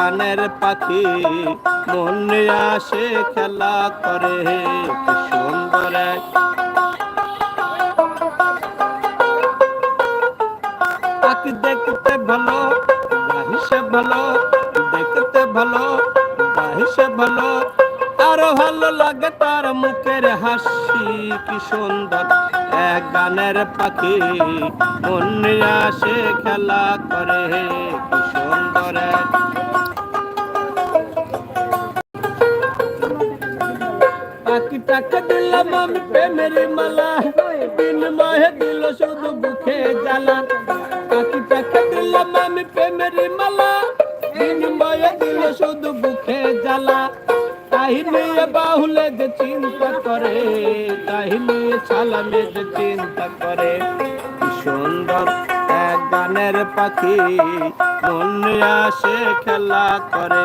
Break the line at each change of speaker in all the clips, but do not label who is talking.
গানের পাখি মনে আসে খেলা করে। সুন্দর পাখি দেখতে ভালো, বাহিসে ভালো, দেখতে ভালো, বাহিসে ভালো। আরও ভালো লাগে তার মুখের হাসি, কি সুন্দর। এক গানের পাখি মনে আসে খেলা করে। কি দিলাম আমি প্রেমের মালা বিনিময়ে দিল শুধু বুকে জ্বালা পাখিটাকে দিলাম আমি প্রেমের মালা বিনিময়ে দিল শুধু বুকে জ্বালা তাই নিয়ে বাহুলে যে চিন্তা করে তাই নিয়ে ছালামে যে চিন্তা করে সুন্দর এক গানের পাখি মনে আসে খেলা করে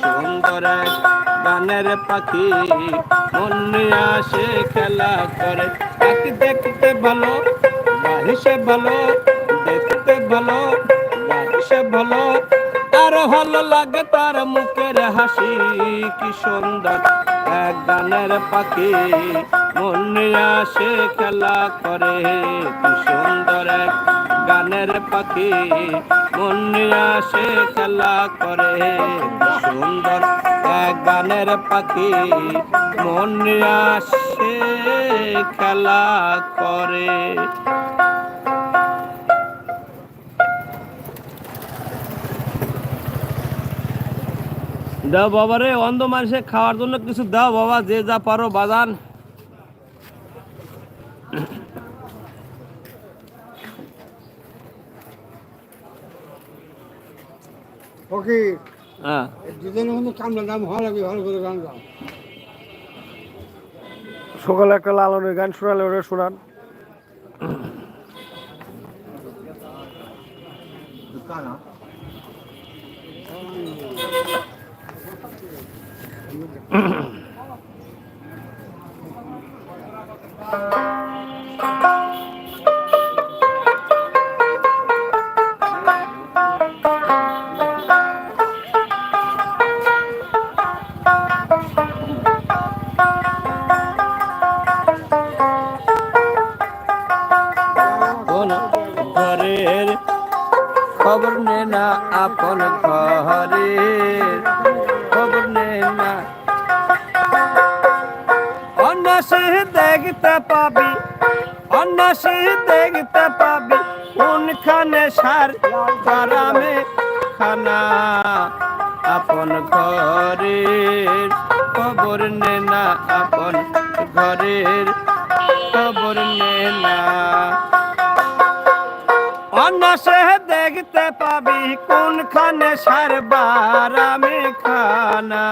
সুন্দর গানের পাখি। মনে আসে খেলা করে, পাখি দেখতে ভালো বাহিসে ভালো, দেখতে ভালো বাহিসে ভালো। আরও ভালো লাগে তার মুখের হাসি, কি সুন্দর গানের পাখি। মনে আসে খেলা করে সুন্দর গানের পাখি। মনে আসে খেলা করে সুন্দর গানের পাখি। মনে আসে খেলা করে। দাও বাবা রে অন্ধ মানুষে খাওয়ার জন্য কিছু দাও বাবা, যে যা পারো বাজান।
ওকে
হ্যাঁ।
দুজনের মধ্যে কামলা দাম হওয়া লাগবে ভালো করে গান গাও।
সকালে একটা লালনের গান শোনালে ওরা শোনান।
কোন। আপন ঘরের খবর নে না অন্যাসে দেখতে পাবি অন্যাসে দেখতে পাবি, কোনখানে সার কারামে খানা। আপন ঘরের খবর নে না, আপন ঘরের খবর নে না। অন্যাসে দেখতে পাবি কোনখানে সারবার আমি খানা।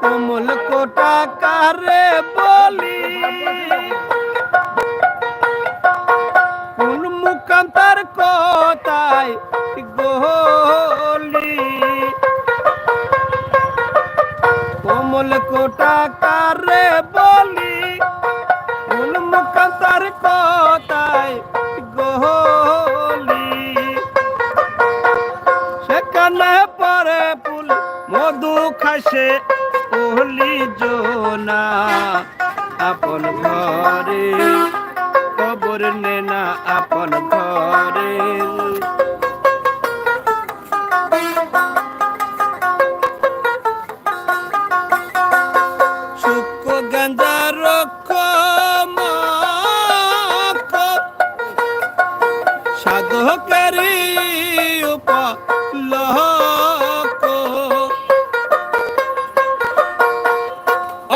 কোমল কোটা কারে বলি কমল কোটা কারে বলি মুখান্তার কোথায় গলি সেখানে পরে ফুল মধু খাসে ওহলি জোনা আপন ঘরে খবর নে না আপন ঘরে সাধকেরি উপলক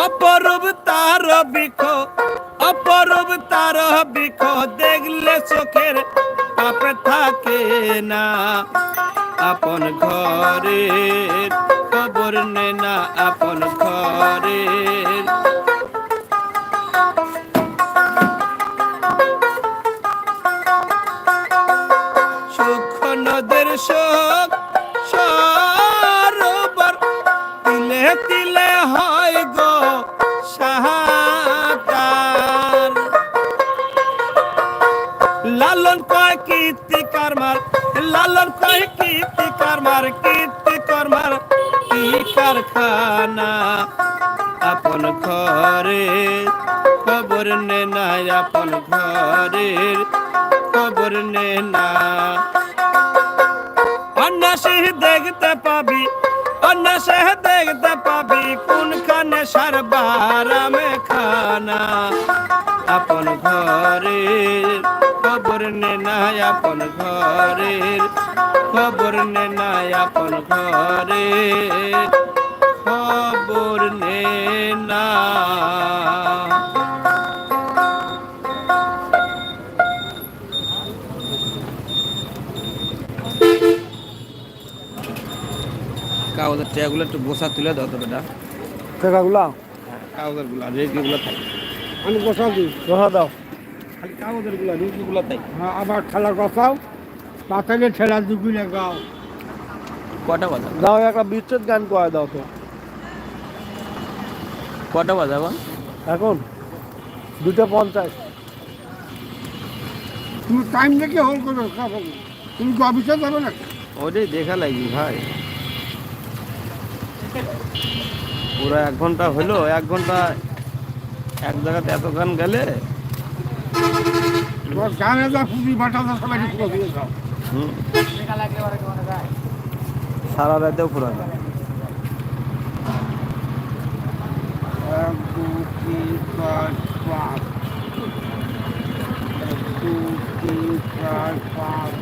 অপরূপ তার বিখ অপরূপ তার বিখ দেখলে চোখের পাপে থাকে না। আপন ঘরের খবর নে না, আপন ঘরের কয় কীর্তি কর্মার কীর্তি কর্মার কি কারখানা। আপন ঘরে খবর নে না, আপন ঘরের খবর নে না। অন্যাসী দেখতে পাবি, অন্যাসে দেখতে পাবি, কোনখানে সারবারামে খানা আপন ঘরের খবর নে না, আপন ঘরের খবর নে না আপন ঘরের খবর নে না কাগজের ট্যাগুলো একটু বসা তুলে দাও তো বেটা।
টাকাগুলা
কাগজেরগুলা রেডিগুলো থাই
আমি বসাও দিই
বসা দাও।
খালি কাগজেরগুলা রেডিগুলো থাই
হ্যাঁ আবার ঠেলা বসাও পাতালে ঠেলা দুগুলে গাও।
কটা বাজা?
দাও একটা বিচ্ছেদ গান করে দাও তো।
কটা বাজাবো
এখন? দুটো পঞ্চাশ।
তুমি টাইম দেখে হোল করো তুমি কি অফিসে যাবে না
ওটাই দেখা লাগবে ভাই। পুরো এক ঘণ্টা হলো এক ঘণ্টা এক জায়গাতে এত গান গেলে
গানে যা পুঁজি বাটাতে সবাই পুরো দিয়ে যাও।
হুম। সারা রাতেও পুরান
এক দু তিন চার পাঁচ এক দু তিন চার পাঁচ